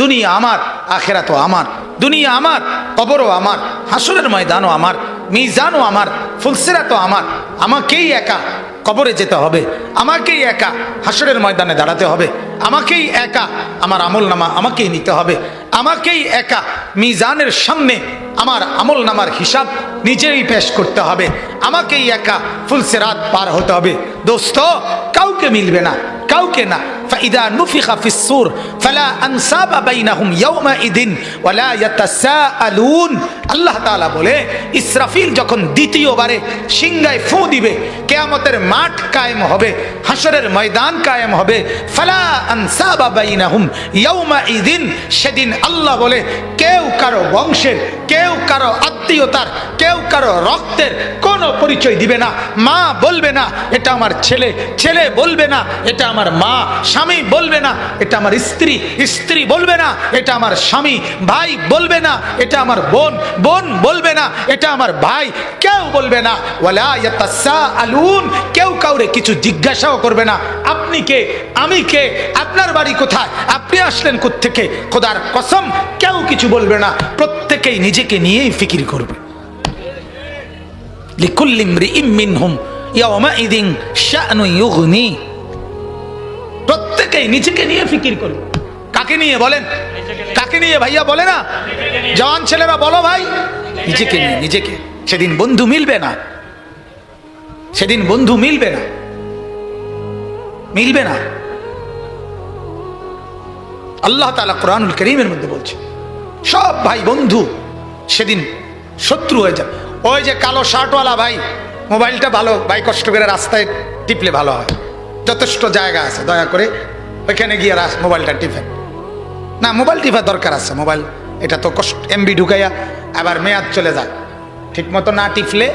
দুনিয়া আমার আখেরা তো আমার। দুনিয়া আমার, কবরও আমার, হাসরের ময়দানও আমার, মিজানও আমার ফুলসেরা তো আমার। আমাকেই একা কবরে যেতে হবে, আমাকেই একা হাসরের ময়দানে দাঁড়াতে হবে, আমাকেই একা আমার আমল নামা আমাকেই নিতে হবে, আমাকেই একা মিজানের সামনে আমার আমল নামার হিসাব নিজেই পেশ করতে হবে, আমাকেই একা ফুলসেরাত পার হতে হবে। দোস্ত, কাউকে মিলবে না, কাউকে না فإذا نفخ في الصور فلا أنساب بينهم يومئذ ولا يتساءلون আল্লাহ তাআলা বলে ইসরাফিল যখন দ্বিতীয়বারে সিংহায় ফু দিবে কেয়ামতের মাঠ কায়েম হবে হাসরের ময়দান কায়েম হবে ফালা আনসাবা বাইনাহুম ইয়াউমাইদিন সেদিন আল্লাহ বলে কেউ কারো বংশের কেউ কারো আত্মীয়তার কেউ কারো রক্তের কোনো পরিচয় দিবে না মা বলবে না এটা আমার ছেলে ছেলে বলবে না এটা আমার মা স্বামী বলবে না, এটা আমার স্ত্রী স্ত্রী বলবে না, এটা আমার স্বামী, ভাই বলবে না, এটা আমার বোন বোন বলবে না, এটা আমার ভাই, কেউ বলবে না। আলুন কেউ কাউরে কিছু জিজ্ঞাসাও করবে না। আপনি কে? আমি কে? আপনার বাড়ি কোথায়? আপনি আসলেন থেকে খোদার কসম, কেউ কিছু বলবে না। প্রত্যেকেই নিজেকে নিয়েই ফিকির করবে। লিকুল্লি ইমরিইম মিনহুম, ইয়াওমাইদিন শাআনু ইউগনি। প্রত্যেকেই নিজেকে নিয়ে ফিকির করবে। কাকে নিয়ে বলেন? কাকে নিয়ে ভাইয়া বলে না? জওয়ান ছেলেরা বলো ভাই। নিজেকে নিয়ে, নিজেকে। সেদিন বন্ধু মিলবে না। সেদিন বন্ধু মিলবে না। মিলবে না। আল্লাহ তালা কোরআনুল করিমের মধ্যে বলছে, সব ভাই বন্ধু সেদিন শত্রু হয়ে যায় ওই যে কালো শার্টওয়ালা ভাই, মোবাইলটা ভালো, ভাই কষ্ট করে রাস্তায় টিপলে ভালো হয়। যথেষ্ট জায়গা আছে, দয়া করে ওইখানে গিয়ে রাস- মোবাইলটা টিপেন না, মোবাইল টিপার দরকার আছে, মোবাইল। এটা তো কষ্ট এমবি ঢুকাইয়া আবার মেয়াদ চলে যায়। ঠিক মতো না টিপলে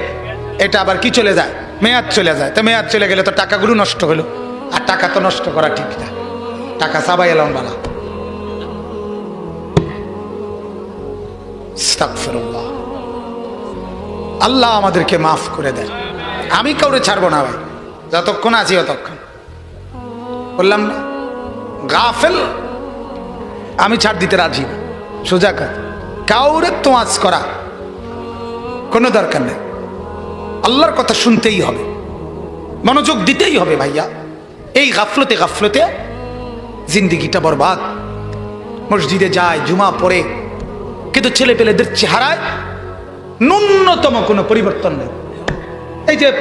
এটা আবার কি চলে যায়? মেয়াদ চলে যায়। তো মেয়াদ চলে গেলে তো টাকাগুলো নষ্ট হলো। আর টাকা তো নষ্ট করা ঠিক না। টাকা সাবাই এলাম বালা। আল্লাহ আমাদেরকে মাফ করে দেন। আমি কাউরে ছাড়বো না ভাই। যতক্ষণ আছি ততক্ষণ বললাম না? গাফেল? আমি ছাড় দিতে রাজি না। সোজা কথা। কাউরে তোয়াজ করা কোনো দরকার নেই। আল্লাহর কথা শুনতেই হবে। মনোযোগ দিতেই হবে ভাইয়া। এই গাফলতে গাফলতে জিন্দিগিটা বরবাদ। মসজিদে যায়, জুমা পড়ে, কিন্তু ছেলে পেলেদের চেহারায় ন্যূনতম কোনো পরিবর্তন নেই। এই যে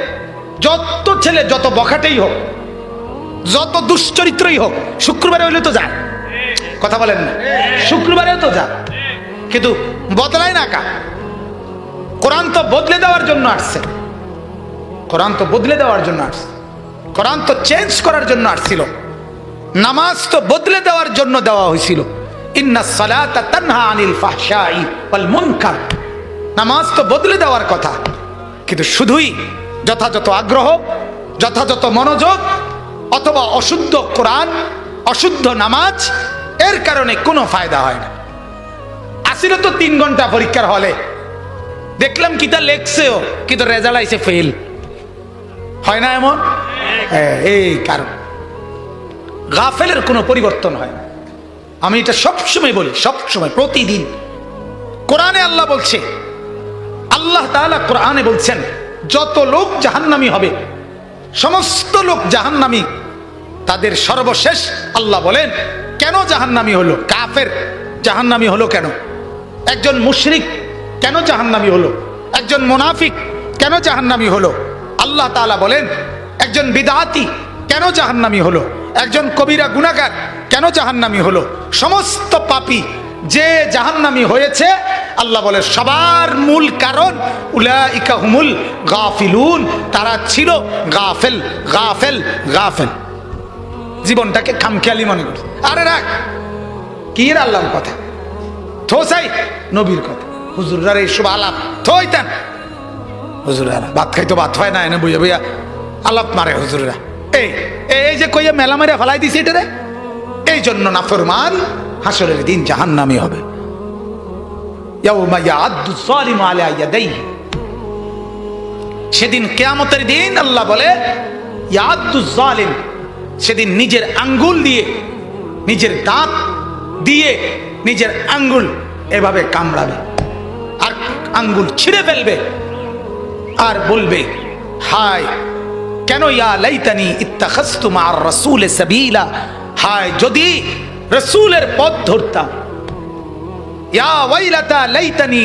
যত ছেলে যত বখাটেই হোক যত দুশ্চরিত্রই হোক, শুক্রবারে হইলে তো যায় কথা বলেন না। শুক্রবারেও তো যায় কিন্তু বদলায় না কা। কোরআন তো বদলে দেওয়ার জন্য আসছে। কোরআন তো বদলে দেওয়ার জন্য আসছে। কোরআন তো চেঞ্জ করার জন্য আসছিল। নামাজ তো বদলে দেওয়ার জন্য দেওয়া হয়েছিল। নামাজ তো বদলে দেওয়ার কথা। কিন্তু শুধুই যথাযথ আগ্রহ, যথাযথ মনোযোগ অথবা অশুদ্ধ কোরআন অশুদ্ধ নামাজ এর কারণে কোনো ফায়দা হয় না। আসিল তো তিন ঘণ্টা পরীক্ষার হলে। দেখলাম কি কিতা লেখছেও কিন্তু রেজাল্ট আইসে ফেল হয় না এমন? হ্যাঁ, এই কারণ। গাফেলের কোনো পরিবর্তন হয় না। আমি এটা সবসময় বলি সবসময় প্রতিদিন। কোরআনে আল্লাহ বলছে আল্লাহ তাআলা কোরআনে বলছেন যত লোক জাহান্নামি হবে সমস্ত লোক জাহান্নামি। তাদের সর্বশেষ আল্লাহ বলেন, কেন জাহান্নামি হলো? কাফের জাহান্নামি হলো কেন? একজন মুশরিক কেন জাহান্নামি হলো? একজন মুনাফিক কেন জাহান্নামি হলো? আল্লাহ তাআলা বলেন, একজন বিদাতি কেন জাহান্নামি হলো? একজন কবিরা গুনাগার কেন জাহান্নামি হলো? সমস্ত পাপী যে জাহান্নামি হয়েছে, আল্লাহ বলে, সবার মূল কারণ উলাইকা হুমুল গাফিলুন। তারা ছিল গাফেল গাফেল গাফেল। জীবনটাকে খামখেয়ালি মনে করছে। আরে রাখ, কি আল্লাহর কথা? থোসাই নবীর কথা। হুজুরার এইসব আলাপ। থইতেন হুজুরা ভাত খাইতো ভাত হয় না, এনে বইয়া বইয়া আলাপ মারে হুজুরা এই এই যে কইয়া মেলা মেরে ফেলাই দিছে এটা রে? এই জন্য নাফরমান হাসরের দিন হবে। যালিমু আলা ইয়াদাইহি। সেদিন কেয়ামতের দিন আল্লাহ বলে সেদিন নিজের আঙ্গুল দিয়ে, নিজের দাঁত দিয়ে নিজের আঙ্গুল এভাবে কামড়াবে। আর আঙ্গুল ছিঁড়ে ফেলবে। আর বলবে, হায়, কেন ইয়া লাইতানি ইত্তাখাস্তু মার রাসূল সাবিলা? হায়, যদি রসুলের পথ ধরতাম। ইয়া ওয়াইলাতা লাইতানি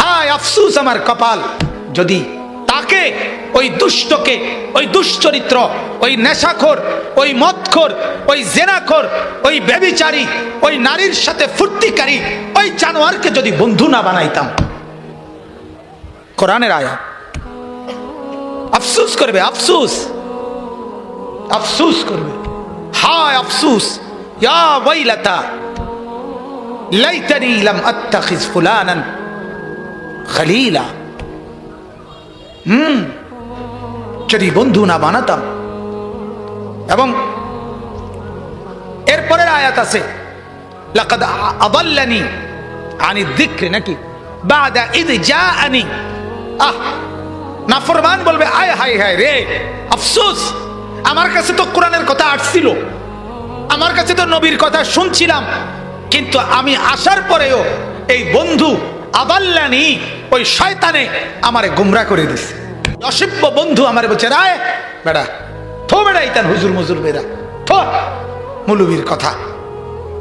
হায় আফসোস আমার কপাল, যদি তাকে, ওই দুষ্টকে, ওই দুশ্চরিত্র, ওই নেশাখোর, ওই মদখোর, ওই জেনাখোর, ওই ব্যবিচারী ওই নারীর সাথে ফুর্তিকারী, ওই জানোয়ারকে যদি বন্ধু না বানাইতাম। কোরআনের আয়া আফসুস করবে, আফসুস। আফসুস করবে। হায় আফসুস, ইয়া ওয়াইলাতা, লাইতানি লাম আত্তাখিজ ফুলানান খলিলা। হুম, যদি বন্ধু না বানাতাম। এবং এরপরের আয়াত আছে, লাকাদ আনি যিকরি নাকি, বাদা বলবে, আয় হায় হায় রে, আফসোস। আমার কাছে তো কোরআনের কথা আসছিল। আমার কাছে তো নবীর কথা শুনছিলাম। কিন্তু আমি আসার পরেও এই বন্ধু আবাল্লানি ওই শয়তানে আমারে গুমরা করে দিছে। অসভ্য বন্ধু আমারে বলছে, রায়, বেড়া, থো বেড়া ইতান হুজুর মুজুর বেড়া, থো মুলুবির কথা।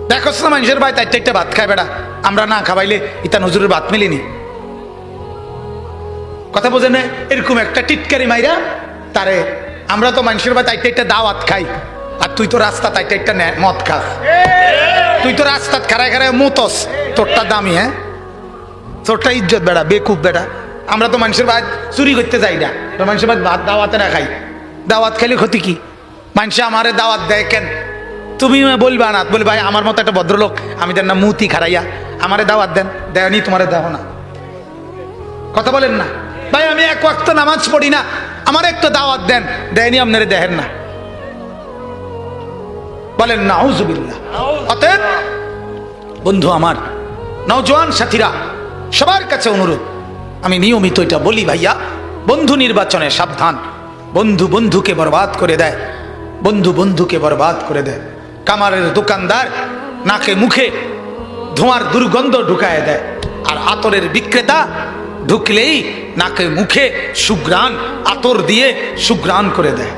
দেখো না মানুষের ভাই তাই একটা ভাত খায় বেড়া। আমরা না খাবাইলে ইতান হুজুরের ভাত মিলিনি। কথা বোঝে না? এরকম একটা টিটকারি মাইরা তারে আমরা তো মানুষের ভাই তাইতে একটা দাওয়াত খাই, আর তুই তো রাস্তা তাইতে একটা মদ খাস তুই তো রাস্তা খারায় খারায় মুতস। তোরটা দামি হ্যাঁ? তোরটা ইজ্জত বেড়া, বেকুব বেড়া। আমরা তো মানুষের ভাত চুরি করতে যাই না। তো মানুষের ভাত ভাত দাওয়াতে না খাই। দাওয়াত খেলে ক্ষতি কি? মানুষে আমারে দাওয়াত দেয় কেন? তুমি বলবা না, বলি ভাই, আমার মতো একটা ভদ্রলোক, আমি দেন না মুতি খারাইয়া আমারে দাওয়াত দেন। দেয়নি তোমারে দেও না। কথা বলেন না। ভাই, আমি এক ওয়াক্ত নামাজ পড়ি না। আমার একটা দাওয়াত দেন, দেয়নি আপনারে দেখেন না। বলেন না হুজুবিল্লা অতএব, বন্ধু আমার, নওজোয়ান সাথীরা, সবার কাছে অনুরোধ, আমি নিয়মিত এটা বলি ভাইয়া, বন্ধু নির্বাচনে সাবধান, বন্ধু বন্ধুকে বরবাদ করে দেয়, বন্ধু বন্ধুকে বরবাদ করে দেয়, কামারের দোকানদার নাকে মুখে ধোঁয়ার দুর্গন্ধ ঢুকায় দেয়, আর আতরের বিক্রেতা ঢুকলেই নাকে মুখে সুগ্রাণ আতর দিয়ে সুগ্রাণ করে দেয়।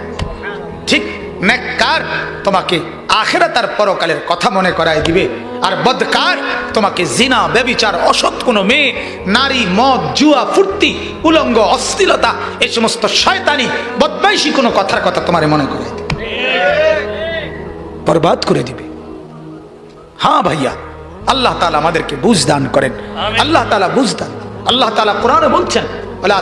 ঠিক নেককার তোমাকে আখেরা তার পরকালের কথা মনে করায় দিবে আর বদকার তোমাকে জিনা ব্যবিচার অসৎ কোনো মেয়ে নারী মদ জুয়া ফুর্তি উলঙ্গ অশ্লীলতা এই সমস্ত শয়তানি বদমাইশি কোনো কথার কথা তোমার মনে করায় দিবে। বরবাদ করে দিবে। হ্যাঁ ভাইয়া আল্লাহ তালা আমাদেরকে বুঝ দান করেন আল্লাহ তালা বুঝ দান আল্লাহ তালা কোরআনে বলছেন আল্লাহ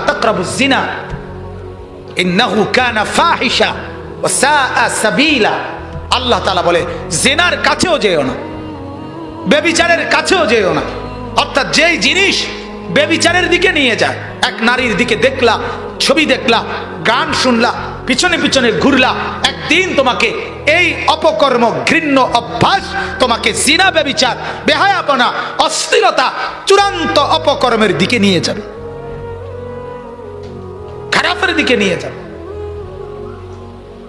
সাআ সাবিলা। আল্লাহ তালা বলে, জেনার কাছেও যেও না, বেবিচারের কাছেও যেও না। অর্থাৎ যেই জিনিস বেবিচারের দিকে নিয়ে যায়। এক নারীর দিকে দেখলা, ছবি দেখলা, গান শুনলা, পিছনে পিছনে ঘুরলা। একদিন তোমাকে এই অপকর্ম ঘৃণ্য অভ্যাস, তোমাকে জিনা, বেবিচার, বেহায়াপনা, অস্থিরতা চূড়ান্ত অপকর্মের দিকে নিয়ে যাবে। খারাপের দিকে নিয়ে যাবে।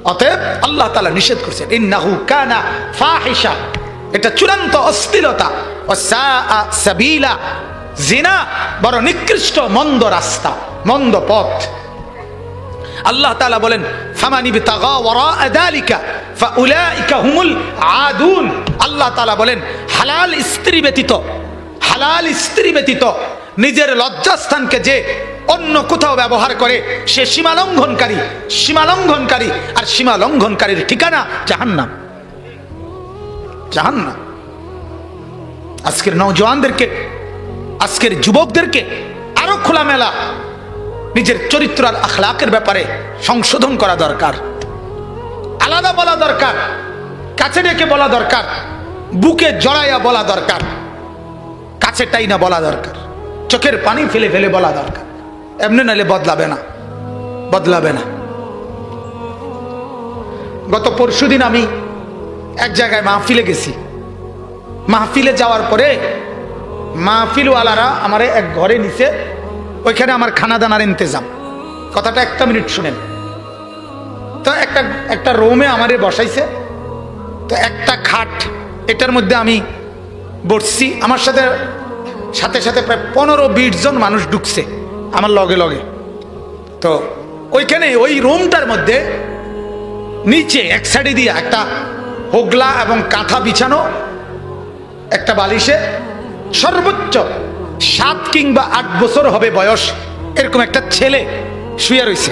অতএব আল্লাহ তালা নিষেধ করছেন, ইন্নাহু কানা ফাহিশা। এটা চূড়ান্ত অস্থিরতা। জিনা বড় নিকৃষ্ট, মন্দ রাস্তা, মন্দ পথ। আল্লাহ তালা বলেন, ফামানি হুমুল আদুন। আল্লাহ তাআলা বলেন, হালাল স্ত্রী ব্যতীত, হালাল স্ত্রী ব্যতীত নিজের লজ্জাস্থানকে যে অন্য কোথাও ব্যবহার করে, সে সীমা লঙ্ঘনকারী সীমা লঙ্ঘনকারী আর সীমা লঙ্ঘনকারীর ঠিকানা জাহান্নাম। জাহান্নাম। আজকের নওজওয়ানদেরকে আজকের যুবকদেরকে আরও খোলামেলা নিজের চরিত্র আর আখলাকের ব্যাপারে সংশোধন করা দরকার। আলাদা বলা দরকার, কাছে ডেকে বলা দরকার, বুকে জড়াইয়া বলা দরকার, কাছে টাই না বলা দরকার, চোখের পানি ফেলে ফেলে বলা দরকার। এমনি নাইলে বদলাবে না বদলাবে না। গত পরশুদিন আমি এক জায়গায় মাহফিলে গেছি। মাহফিলে যাওয়ার পরে মাহফিলওয়ালারা আমারে এক ঘরে নিছে, ওইখানে আমার খানা দানার ইন্তজাম। কথাটা একটা মিনিট শুনেন। তো একটা একটা রোমে আমারে বসাইছে, তো একটা খাট, এটার মধ্যে আমি বসছি। আমার সাথে সাথে সাথে প্রায় পনেরো, বিশ জন মানুষ ঢুকছে আমার লগে লগে। তো ওইখানে, ওই রুমটার মধ্যে নিচে এক সাইডে দিয়ে একটা হোগলা এবং কাঁথা বিছানো, একটা বালিশে সর্বোচ্চ সাত কিংবা আট বছর হবে বয়স। এরকম একটা ছেলে শুয়ে রয়েছে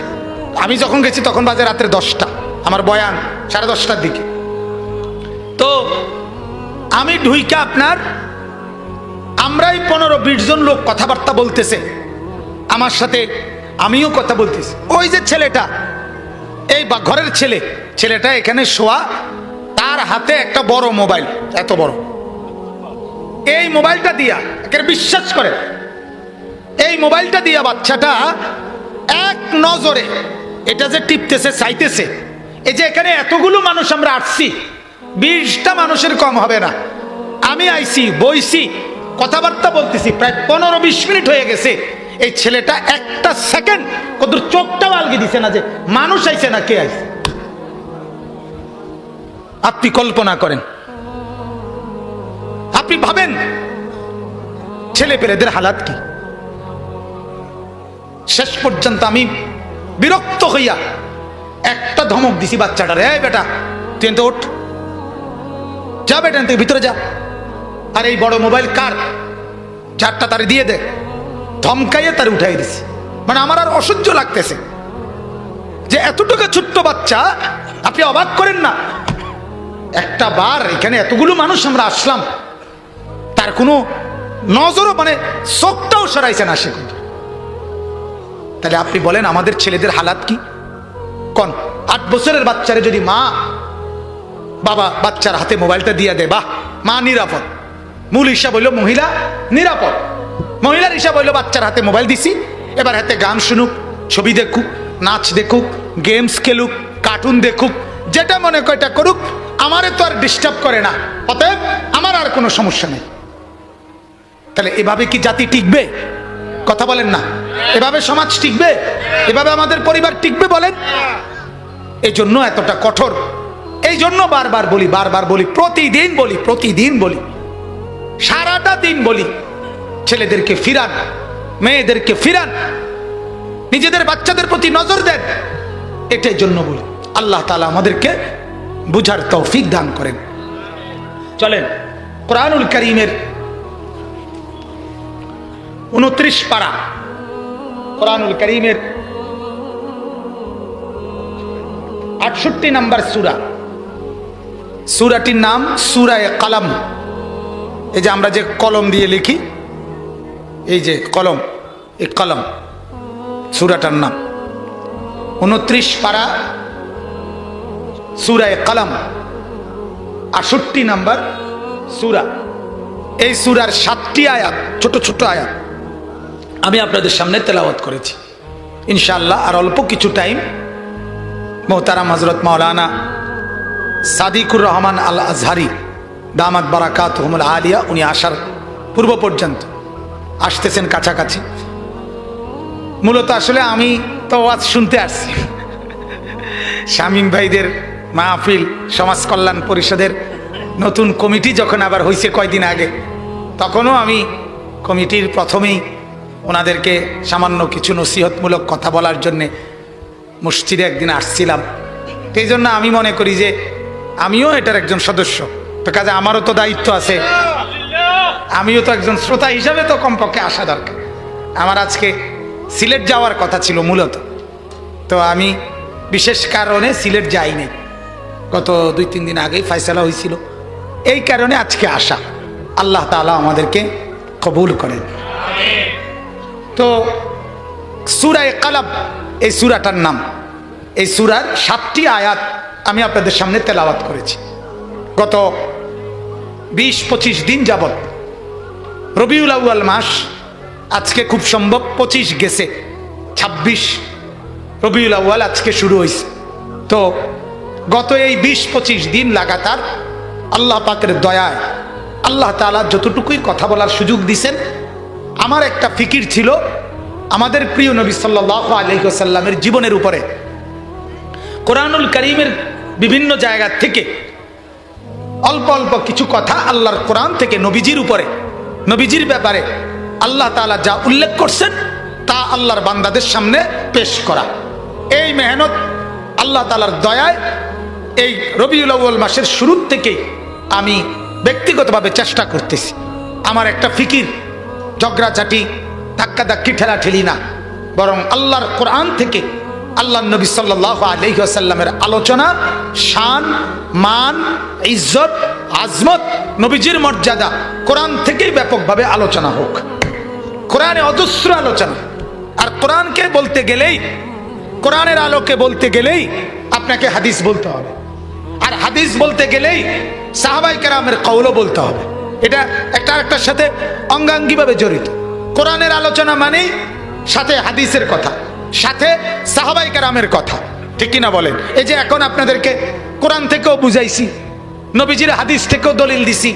আমি যখন গেছি তখন বাজে রাত্রে দশটা। আমার বয়ান সাড়ে দশটার দিকে। তো আমি ঢুইকা আপনার, আমরাই পনেরো বিশ জন লোক কথাবার্তা বলতেছে। আমার সাথে আমিও কথা বলতেছি। ওই যে ছেলেটা, এই বা ঘরের ছেলে, ছেলেটা এখানে শোয়া, তার হাতে একটা বড় মোবাইল, এত বড়। এই মোবাইলটা দিয়া একের বিশ্বাস করে এই মোবাইলটা দিয়া বাচ্চাটা এক নজরে, এটা যে টিপতেছে, চাইতেছে, এই যে এখানে এতগুলো মানুষ আমরা আসছি, বিশটা মানুষের কম হবে না। আমি আইছি, বইছি, কথাবার্তা বলতেছি, প্রায় পনেরো বিশ মিনিট হয়ে গেছে, এই ছেলেটা একটা সেকেন্ড কত চোখটাও আলগে দিছে না যে, মানুষ আইছে না কে আইছে? আপনি কল্পনা করেন আপনি ভাবেন? ছেলে পেলেদের হালাত কি? শেষ পর্যন্ত আমি বিরক্ত হইয়া একটা ধমক দিছি বাচ্চাটা রে বেটা তুই এনতে ওঠ। যা বেটা তুই ভিতরে যা। আর এই বড় মোবাইল কার? চারটা তারে দিয়ে দে। ধমকাইয়ে তার উঠাই দিছি। মানে আমার আর অসহ্য লাগতেছে যে এতটুকু ছোট্ট বাচ্চা, আপনি অবাক করেন না? একটা বার এখানে এতগুলো মানুষ আমরা আসলাম। তার কোনো নজরও মানে চোখটাও সরাইছে না সে। তাহলে আপনি বলেন, আমাদের ছেলেদের হালাত কি? কন, আট বছরের বাচ্চারে যদি মা বাবা বাচ্চার হাতে মোবাইলটা দিয়ে দেয়, বাহ, মা নিরাপদ। মূল হিসাব হইল মহিলা নিরাপদ। মহিলার হিসাব হইল বাচ্চার হাতে মোবাইল দিছি, এবার হাতে গান শুনুক, ছবি দেখুক, নাচ দেখুক, গেমস খেলুক, কার্টুন দেখুক, যেটা মনে কয়টা করুক, আমারে তো আর ডিস্টার্ব করে না। অতএব আমার আর কোনো সমস্যা নেই। তাহলে এভাবে কি জাতি টিকবে? কথা বলেন না। এভাবে সমাজ টিকবে? এভাবে আমাদের পরিবার টিকবে বলেন? এই জন্য এতটা কঠোর। এই জন্য বারবার বলি বারবার বলি, প্রতিদিন বলি প্রতিদিন বলি। সারাটা দিন বলি, ছেলেদেরকে ফিরান, মেয়েদেরকে ফিরান, নিজেদের বাচ্চাদের প্রতি নজর দেন। এটাই জন্য বলি, আল্লাহ তালা আমাদেরকে বুঝার তৌফিক দান করেন। চলেন, কোরআনুল করিমের উনত্রিশ পারা। কোরআনুল করিমের আটষট্টি নাম্বার সুরা। সুরাটির নাম সুরায় কালাম। এই যে আমরা যে কলম দিয়ে লিখি, এই যে কলম, এই কলম, সুরাটার নাম। উনত্রিশ পারা সুরায় কালাম, আটষট্টি নাম্বার সুরা। এই সুরার সাতটি আয়াত, ছোট ছোট আয়াত। আমি আপনাদের সামনে তেলাওয়াত করেছি। ইনশাল্লাহ আর অল্প কিছু টাইম মোহতারাম হজরত মাওলানা সাদিকুর রহমান আল আজহারি দামাত বারাকাত হুমুল আলিয়া, উনি আসার পূর্ব পর্যন্ত আসতেছেন কাছাকাছি। মূলত আসলে আমি তো আজ শুনতে আসছি। শামীম ভাইদের মাহফিল, সমাজ কল্যাণ পরিষদের নতুন কমিটি যখন আবার হয়েছে কয়দিন আগে, তখনও আমি কমিটির প্রথমেই ওনাদেরকে সামান্য কিছু নসিহতমূলক কথা বলার জন্যে মসজিদে একদিন আসছিলাম। সেই জন্য আমি মনে করি যে আমিও এটার একজন সদস্য। তো কাজে আমারও তো দায়িত্ব আছে। আমিও তো একজন শ্রোতা হিসাবে তো কমপক্ষে আসা দরকার। আমার আজকে সিলেট যাওয়ার কথা ছিল মূলত। তো আমি বিশেষ কারণে সিলেট যাইনি। গত দুই, তিন দিন আগেই ফয়সালা হয়েছিল। এই কারণে আজকে আসা। আল্লাহ তালা আমাদেরকে কবুল করেন। তো সুরায় কালাব এই সুরাটার নাম। এই সুরার সাতটি আয়াত আমি আপনাদের সামনে তেলাওয়াত করেছি। গত বিশ পঁচিশ দিন যাবৎ রবিউল আউয়াল মাস, আজকে খুব সম্ভব পঁচিশ গেছে, ছাব্বিশ রবিউল আউয়াল আজকে শুরু হয়েছে তো গত এই বিশ পঁচিশ দিন লাগাতার আল্লাহ পাকের দয়ায় আল্লাহ তালা যতটুকুই কথা বলার সুযোগ দিছেন আমার একটা ফিকির ছিল আমাদের প্রিয় নবী সাল্লাহ আলহিসাল্লামের জীবনের উপরে। কোরআনুল করিমের বিভিন্ন জায়গা থেকে অল্প অল্প কিছু কথা আল্লাহর কোরআন থেকে নবীজির উপরে, নবীজির ব্যাপারে আল্লাহ তাআলা যা উল্লেখ করছেন তা আল্লাহর বান্দাদের সামনে পেশ করা। এই মেহনত আল্লাহ তালার দয়ায় এই রবিউল আউ্য়াল মাসের শুরুর থেকেই আমি ব্যক্তিগতভাবে চেষ্টা করতেছি। আমার একটা ফিকির ঝগড়াঝাটি ধাক্কা ধাক্কি, ঠেলা ঠেলি না। বরং আল্লাহর কোরআন থেকে আল্লাহ নবী সাল্লাহ আলহিহাসাল্লামের আলোচনা, শান, মান, ইজ্জত, আজমত, নবীজির মর্যাদা কোরআন থেকেই ব্যাপকভাবে আলোচনা হোক। কোরআনে অজস্র আলোচনা। আর কোরআনকে বলতে গেলেই, কোরআনের আলোকে বলতে গেলেই আপনাকে হাদিস বলতে হবে। আর হাদিস বলতে গেলেই সাহাবাই কেরামের কৌল বলতে হবে। এটা একটা আরেকটার সাথে অঙ্গাঙ্গিভাবে জড়িত। কোরআনের আলোচনা মানেই সাথে হাদিসের কথা, সাথে সাহাবাই কেরামের কথা। ঠিক কিনা বলেন? এই যে এখন আপনাদেরকে কোরআন থেকেও বুঝাইছি, নবীজির হাদিস থেকেও দলিল দিছি,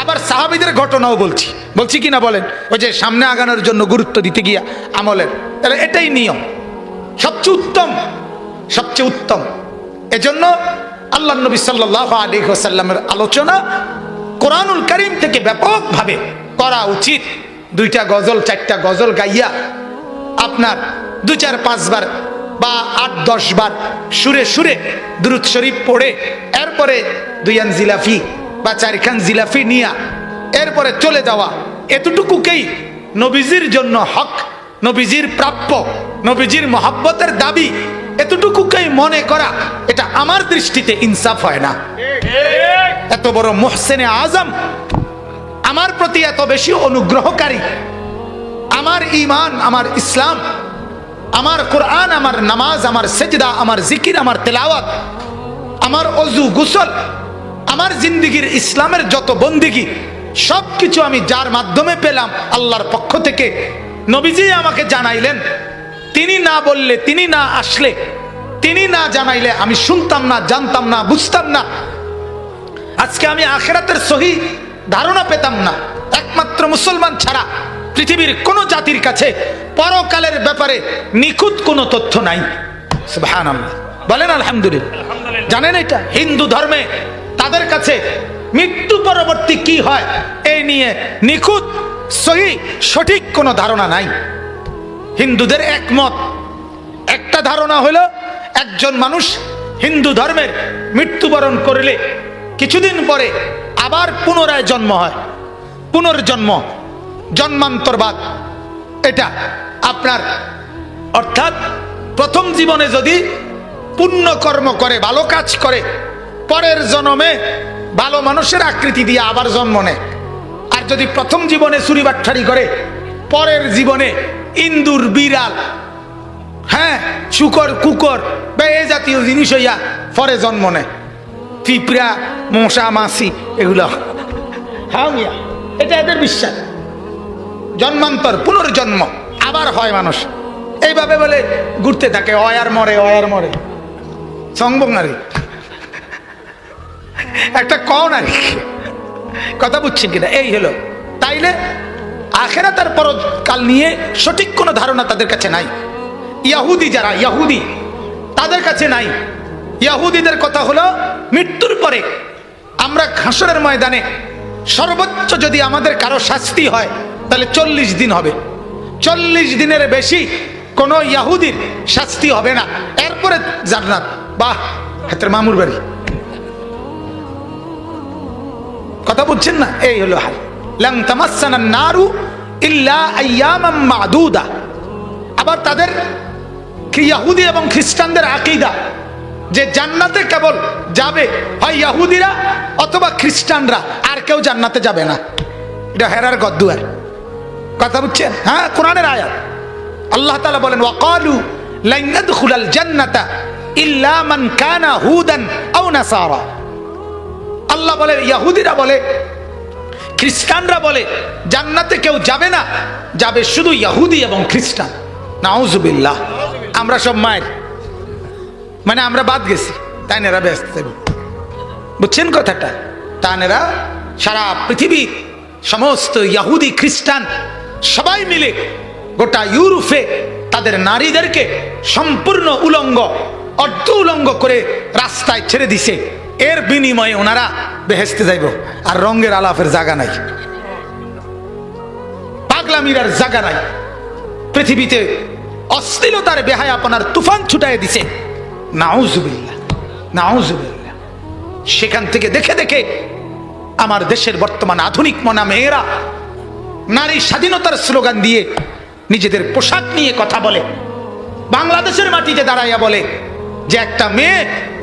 আবার সাহাবিদের ঘটনাও বলছি। বলছি কিনা বলেন? ওই যে সামনে আগানোর জন্য গুরুত্ব দিতে গিয়া আমলের। তাহলে এটাই নিয়ম। সবচেয়ে উত্তম সবচেয়ে উত্তম। এজন্য আল্লাহ নবী সাল্লাহ আলী সাল্লামের আলোচনা কোরআনুল করিম থেকে ব্যাপকভাবে করা উচিত। দুইটা গজল, চারটা গজল গাইয়া আপনার দু চার পাঁচবার বা আট, দশ বার সুরে সুরে দুরুদ শরীফ পড়ে, এরপরে দুইয়ান জিলাফি বা চারখান জিলাফি নিয়া এরপরে চলে যাওয়া। এতটুকুকেই নবীজির জন্য হক, নবীজির প্রাপ্য, নবীজির মহাব্বতের দাবি। এতটুকুকেই মনে করা, এটা আমার দৃষ্টিতে ইনসাফ হয় না। এত বড় মোহসেনে আজম আমার প্রতি এত বেশি অনুগ্রহকারী। আমার ইমান আমার ইসলাম, আমার কোরআন, আমার নামাজ, আমার সেজদা, আমার জিকির, আমার তেলাওয়াত, আমার অজু গুসল, আমার জিন্দিগির ইসলামের যত বন্দিগি সব কিছু আমি যার মাধ্যমে পেলাম আল্লাহর পক্ষ থেকে। নবীজি আমাকে জানাইলেন, তিনি না বললে, তিনি না আসলে, তিনি না জানাইলে আমি শুনতাম না, জানতাম না, বুঝতাম না। আজকে আমি আখেরাতের সহি ধারণা পেতাম না। একমাত্র মুসলমান ছাড়া পৃথিবীর কোন জাতির কাছে পরকালের ব্যাপারে নিখুঁত কোনো তথ্য নাই। বলেন আলহামদুলিল্লাহ। জানেন এটা? হিন্দু ধর্মে তাদের কাছে মৃত্যু পরবর্তী কি হয় এই নিয়ে নিখুঁত সহি সঠিক কোনো ধারণা নাই। হিন্দুদের একমত। একটা ধারণা হলো একজন মানুষ হিন্দু ধর্মের মৃত্যুবরণ করলে কিছুদিন পরে আবার পুনরায় জন্ম হয়। পুনর্জন্ম, জন্মান্তরবাদ। এটা আপনার, অর্থাৎ প্রথম জীবনে যদি পুণ্য কর্ম করে, ভালো কাজ করে, পরের জন্মে ভালো মানুষের আকৃতি দিয়ে আবার জন্ম নেয়। আর যদি প্রথম জীবনে চুরিবাট্টারি করে, পরের জীবনে ইন্দুর, বিড়াল হ্যাঁ শুকর, কুকর, বা এ জাতীয় জিনিস হইয়া পরে জন্ম নেয়। পিঁপড়া, মশা, মাছি, এগুলো। হ্যাঁ এটা এদের বিশ্বাস। জন্মান্তর, পুনর্জন্ম, আবার হয় মানুষ। এইভাবে বলে ঘুরতে থাকে অয়ার মরে অয়ার মরে। সংবং নারী। একটা কন আর কথা বুঝছেন কিনা? এই হলো। তাইলে আখেরা তার পরকাল নিয়ে সঠিক কোনো ধারণা তাদের কাছে নাই। ইয়াহুদি যারা, ইয়াহুদি, তাদের কাছে নাই। ইয়াহুদিদের কথা হলো মৃত্যুর পরে আমরা ঘাসরের ময়দানে সর্বোচ্চ যদি আমাদের কারও শাস্তি হয়, তাহলে চল্লিশ দিন হবে। চল্লিশ দিনের বেশি কোনো ইয়াহুদির শাস্তি হবে না। এরপরে জান্নাত। বাহ, হাতের মামুর বাড়ি। কথা বুঝছেন না? এই হলো হাল। লাম তামাসানা নারু ইল্লা আইয়ামাম মাদুদা। আবার তাদের ইয়াহুদি এবং খ্রিস্টানদের আকিদা? যে জান্নাতে কেবল যাবে, হয় ইয়াহুদিরা অথবা খ্রিস্টানরা, আর কেউ জান্নাতে যাবে না। এটা হেরার গদ্দুয়ার। কথা বুঝছেন? হ্যাঁ কোরআনের আয়াত। আল্লাহ তাআলা বলেন, ওয়াকালু লান নাদখুলাল জান্নাতা ইল্লা মান কানা হুদান আও নাসারা। আল্লাহ বলে, ইয়াহুদিরা বলে, খ্রিস্টানরা বলে, জান্নাতে কেউ যাবে না। যাবে শুধু ইয়াহুদি এবং খ্রিস্টান। নাউজুবিল্লাহ। আমরা সব মায়ের। মানে আমরা বাদ গেছি। তাই নেরা ব্যস্ত বুঝছেন কথাটা? তানেরা সারা পৃথিবী, সমস্ত ইয়াহুদি খ্রিস্টান, সবাই মিলে গোটা ইউরোপে তাদের নারীদেরকে সম্পূর্ণ উলঙ্গ, অর্ধ উলঙ্গ করে রাস্তায় ছেড়ে দিছে। এর বিনিময়ে ওনারা বেহেস্তে যাইব। আর রঙের আলাপের জায়গা নাই। পাগলামির আর জায়গা নাই। পৃথিবীতে অশ্লীলতার বেহায় আপনার তুফান ছুটাই দিছে। সেখান থেকে দেখে দেখে আমার দেশের বর্তমান আধুনিক মনা মেয়েরা নারী স্বাধীনতার স্লোগান দিয়ে নিজেদের পোশাক নিয়ে কথা বলে, বাংলাদেশের মাটিতে দাঁড়াইয়া বলে যে একটা মেয়ে,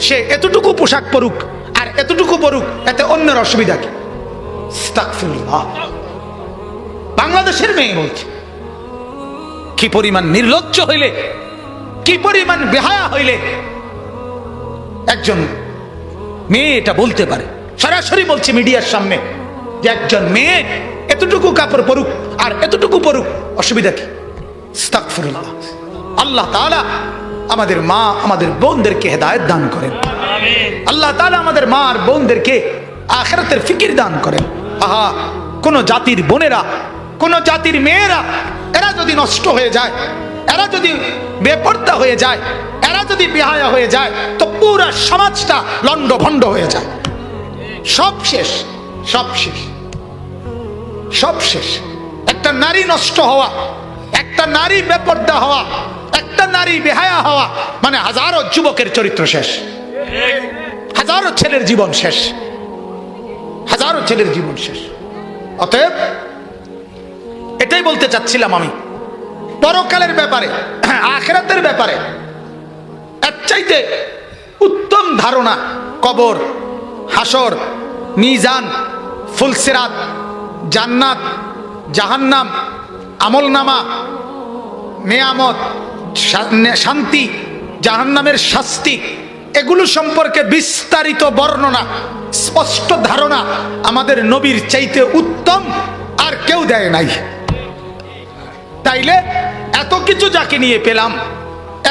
সে এতটুকু পোশাক পরুক আর এতটুকু পরুক, এতে অন্যের অসুবিধা কি? বাংলাদেশের মেয়ে বলছে, কি পরিমাণ নির্লজ্জ হইলে, কি পরিমাণ বেহায়া হইলে একজন মেয়ে এটা বলতে পারে। সরাসরি বলছে মিডিয়ার সামনে যে একজন মেয়ে এতটুকু কাপড় পরুক আর এতটুকু পরুক, অসুবিধা কি। আল্লাহ তাআলা আমাদের মা, আমাদের বোনদেরকে হেদায়েত দান করেন। আল্লাহ তাআলা আমাদের মা আর বোনদেরকে আখেরাতের ফিকির দান করেন। আহা, কোন জাতির বোনেরা, কোন জাতির মেয়েরা, এরা যদি নষ্ট হয়ে যায়, এরা যদি বেপর্দা হয়ে যায় যদি বেহায়া হয়ে যায়, তো পুরা সমাজটা লন্ড ভন্ড হয়ে যায়। সব শেষ সব শেষ সব শেষ। একটা নারী নষ্ট হওয়া, একটা নারী বেপর্দা হওয়া, একটা নারী বেহায়া হওয়া মানে হাজারো যুবকের চরিত্র শেষ। হাজারো ছেলের জীবন শেষ। হাজারো ছেলের জীবন শেষ। অতএব, এটাই বলতে চাচ্ছিলাম আমি। পরকালের ব্যাপারে, আখেরাতের ব্যাপারে চাইতে উত্তম ধারণা কবর, হাসর, মিজান, ফুলসিরাত, জান্নাত, জাহান্নাম, আমলনামা, নেয়ামত শান্তি, জাহান্নামের শাস্তি, এগুলো সম্পর্কে বিস্তারিত বর্ণনা, স্পষ্ট ধারণা আমাদের নবীর চাইতে উত্তম আর কেউ দেয় নাই। তাইলে এত কিছু যাকে নিয়ে পেলাম,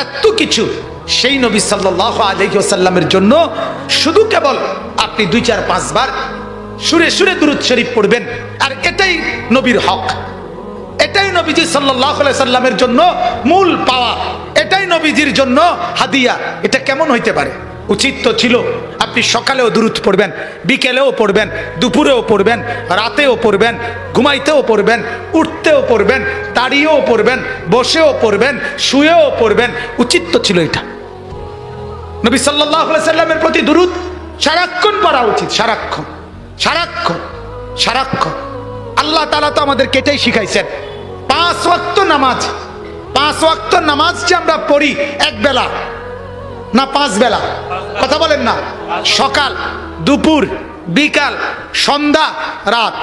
এত কিছু সেই নবী সাল্লাহ আলহিসাল্লামের জন্য শুধু কেবল আপনি দুই, চার পাঁচবার সুরে সুরে দুরুদ শরীফ পড়বেন। আর এটাই নবীর হক। এটাই নবীজি সাল্লাহ সাল্লামের জন্য মূল পাওয়া। এটাই নবীজির জন্য হাদিয়া। এটা কেমন হইতে পারে? উচিত তো ছিল। আপনি সকালেও দূরত পড়বেন, বিকেলেও পড়বেন, দুপুরেও পড়বেন, রাতেও পড়বেন, ঘুমাইতেও পড়বেন, উঠতেও পড়বেন, দাঁড়িয়েও পড়বেন, বসেও পড়বেন, শুয়েও পড়বেন। উচিত তো ছিল এটা। নবী সাল্লাহ সাল্লামের প্রতি দুরুদ, সারাক্ষণ পড়া উচিত, সারাক্ষণ সারাক্ষণ সারাক্ষণ। আল্লাহ তালা তো আমাদেরকে এটাই শিখাইছেন, পাঁচ ওয়াক্ত নামাজ, পাঁচ ওয়াক্ত নামাজ যে আমরা পড়ি এক বেলা না পাঁচ বেলা, কথা বলেন না। সকাল, দুপুর, বিকাল, সন্ধ্যা, রাত।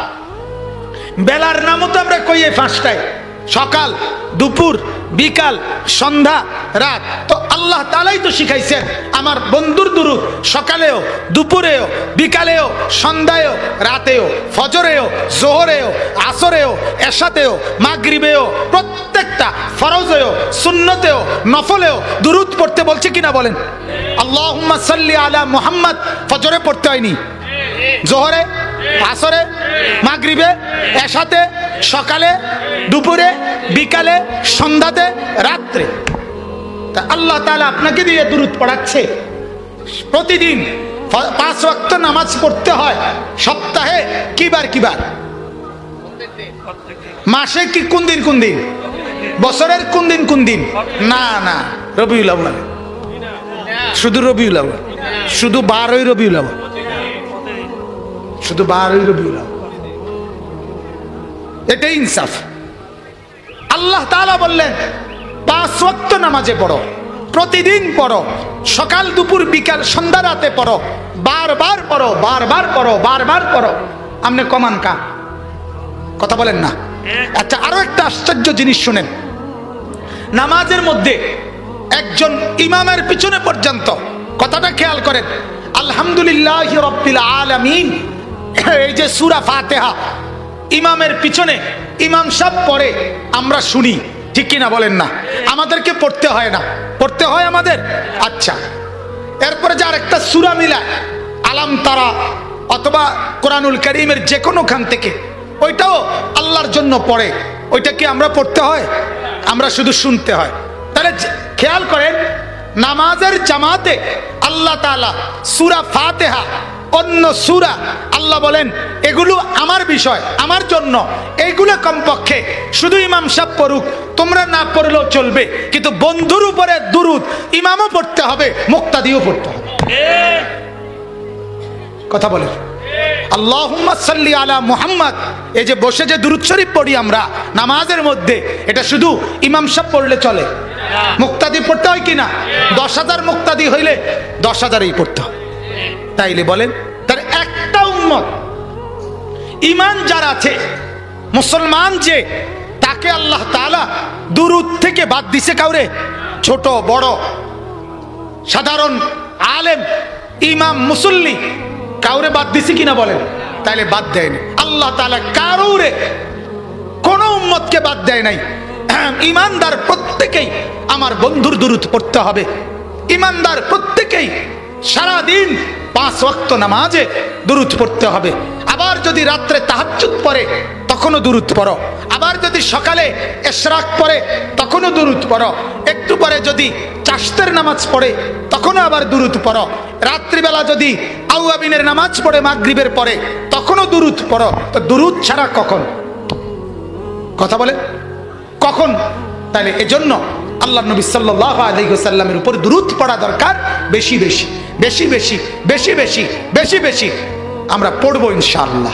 বেলার নামও তো আমরা কইয়ে পাঁচটায় সকাল, দুপুর, বিকাল, সন্ধ্যা, রাত। তো আল্লাহ তালাই তো শিখাইছেন, আমার বন্ধুর দুরু সকালেও, দুপুরেও, বিকালেও, সন্ধ্যায়ও, রাতেও, ফজরেও, জোহরেও, আসরেও এশাতেও মাগরিবেও, প্রত্যেকটা ফরজেও, সুন্নতেও, নফলেও দুরুদ পড়তে বলছে কিনা বলেন? আল্লাহ সাল্লি আলা মুহাম্মদ। ফজরে পড়তে হয়নি। জোহরে আসরে, মাগরিবে, এসাতে, সকালে, দুপুরে, বিকালে, সন্ধ্যাতে, রাত্রে। তা আল্লাহ তাআলা আপনাকে দিয়ে দূরত পড়াচ্ছে। প্রতিদিন পাঁচ ওয়াক্ত নামাজ পড়তে হয়। সপ্তাহে কিবার কিবার? মাসে কি কোন দিন কোন দিন? বছরের কোন দিন কোন দিন? না না, রবিউল আউ্বাল শুধু রবিউল আউ্বাল শুধু বারোই রবিউল আউ্বাল শুধু বারোই রবিউল এটাই ইনসাফ। আল্লাহ তাআলা বললেন, পাঁচ ওয়াক্ত নামাজে পড়ো, প্রতিদিন পড়ো, সকাল, দুপুর, বিকাল, সন্ধ্যা, রাতে পড়ো, বারবার পড়ো বারবার পড়ো বারবার পড়ো। আপনি কমান কা কথা বলেন না। আচ্ছা আরও একটা আশ্চর্য জিনিস শুনেন। নামাজের মধ্যে একজন ইমামের পিছনে পর্যন্ত, কথাটা খেয়াল করেন, আলহামদুলিল্লাহ রব্বিল আলামিন এই যে সুরা ফাতেহা, ইমামের পিছনে ইমাম সাহেব পড়ে, আমরা শুনি, ঠিক কিনা বলেন না? আমাদেরকে পড়তে হয় না। পড়তে হয় আমাদের? আচ্ছা। এরপরে যে আরেকটা সুরা মিলায়, আলাম তারা অথবা কোরআনুল করিমের যে কোনো খান থেকে, ওইটাও আল্লাহর জন্য পড়ে। ওইটা কি আমরা পড়তে হয়? আমরা শুধু শুনতে হয়। তাহলে খেয়াল করেন, নামাজের জামাতে আল্লাহ তাআলা সুরা ফাতিহা অন্য সূরা, আল্লাহ বলেন, এগুলো আমার বিষয়, আমার জন্য। এইগুলো কমপক্ষে শুধু ইমাম সাহেব পড়ুক, তোমরা না পড়লেও চলবে, কিন্তু বন্ধুর উপরে দুরুদ, ইমামও পড়তে হবে, মুক্তাদিও পড়তে হবে। কথা বলে। আল্লাহুম্মা সাল্লি আলা মুহাম্মদ। এই যে বসে যে দুরুদ পড়ি আমরা, নামাজের মধ্যে, এটা শুধু ইমাম পড়লে চলে। মুক্তাদি পড়তে হয় কি না দশ হাজার মুক্তাদি হইলে দশ হাজারই পড়তে হয়। তাইলে বলেন, তার একটা উম্মত। ইমান যার আছে, মুসলমান যে, তাকে আল্লাহ তাআলা দুরুদ থেকে বাদ দিছে কাউরে? ছোট, বড়, সাধারণ, আলেম, ইমাম, মুসল্লি, কাউরে বাদ দিছে কিনা বলেন? তাইলে বাদ দেয়নি। আল্লাহ তাআলা কারোরে কোনো উম্মতকে বাদ দেয় নাই। ইমানদার প্রত্যেকেই আমার বন্ধুর দুরুদ পড়তে হবে। ইমানদার প্রত্যেকেই সারাদিন পাঁচ ওয়াক্ত নামাজে দুরুদ পড়তে হবে। আবার যদি রাত্রে তাহাজ্জুদ পরে তখনও দুরুদ পড়ো। আবার যদি সকালে এশরাক পরে তখনও দুরুদ পড়ো। একটু পরে যদি চাষতের নামাজ পড়ে, তখনও আবার দুরুদ পড়ো। রাত্রিবেলা যদি আউয়াবিনের নামাজ পড়ে, মাগরিবের পরে, তখনও দুরুদ পড়ো। তো দুরুদ ছাড়া কখন? কথা বলে কখন? তাহলে এজন্য আল্লাহ নবী সাল্লাহ আলহিসাল্লামের উপর দুরুদ পড়া দরকার বেশি বেশি। বেশি বেশি বেশি বেশি বেশি বেশি। আমরা পড়ব ইনশাআল্লাহ।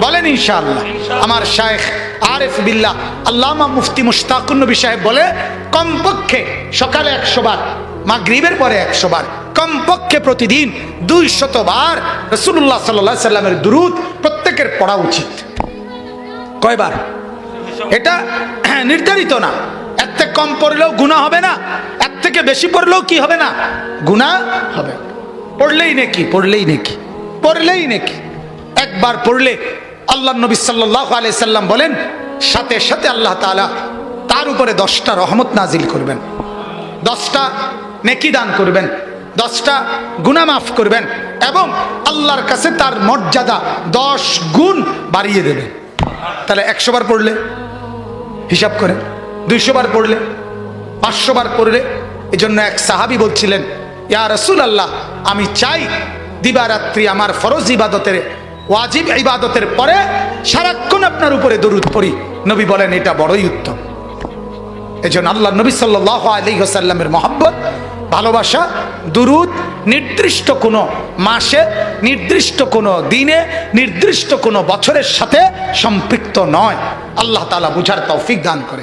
বলেন ইনশাআল্লাহ। আমার শায়েখ আরেফ বিল্লাহ, আল্লামা মুফতি মুশতাকুন নবী সাহেব বলে, কমপক্ষে সকালে একশো বার, মাগরিবের পরে একশো বার, কমপক্ষে প্রতিদিন দুই শতবার রসুল্লাহ সাল্লাহ সাল্লামের দুরুদ প্রত্যেকের পড়া উচিত। কয়বার? এটা নির্ধারিত না। এর থেকে কম পড়লেও গুণা হবে না। এর থেকে বেশি পড়লেও কি হবে না? গুণা হবে। পড়লেই নাকি? পড়লেই নাকি? পড়লেই নাকি? একবার পড়লে আল্লাহ নবী সাল্লাহ সাল্লাম বলেন, সাথে সাথে আল্লাহ তাআলা তার উপরে দশটা রহমত নাজিল করবেন। দশটা নেকি দান করবেন, দশটা গুণা মাফ করবেন এবং আল্লাহর কাছে তার মর্যাদা দশ গুণ বাড়িয়ে দেবেন। তাহলে একশো বার পড়লে হিসাব করে দুইশো বার পড়লে, পাঁচশো বার পড়লে এই জন্য এক সাহাবি বলছিলেন ইয়া রসুল আল্লাহ আমি চাই দিবারাত্রি আমার ফরজ ইবাদতের, ওয়াজিব ইবাদতের পরে সারাক্ষণ আপনার উপরে দরুদ পড়ি। নবী বলেন, এটা বড়ই উত্তম। এই জন্য আল্লাহ নবী সাল্লাহ আলী সাল্লামের মহব্বত, ভালোবাসা, দুরুদ, নির্দিষ্ট কোনো মাসে, নির্দিষ্ট কোনো দিনে, নির্দিষ্ট কোনো বছরের সাথে সম্পৃক্ত নয়। আল্লাহ তালা বুঝার তৌফিক দান করে।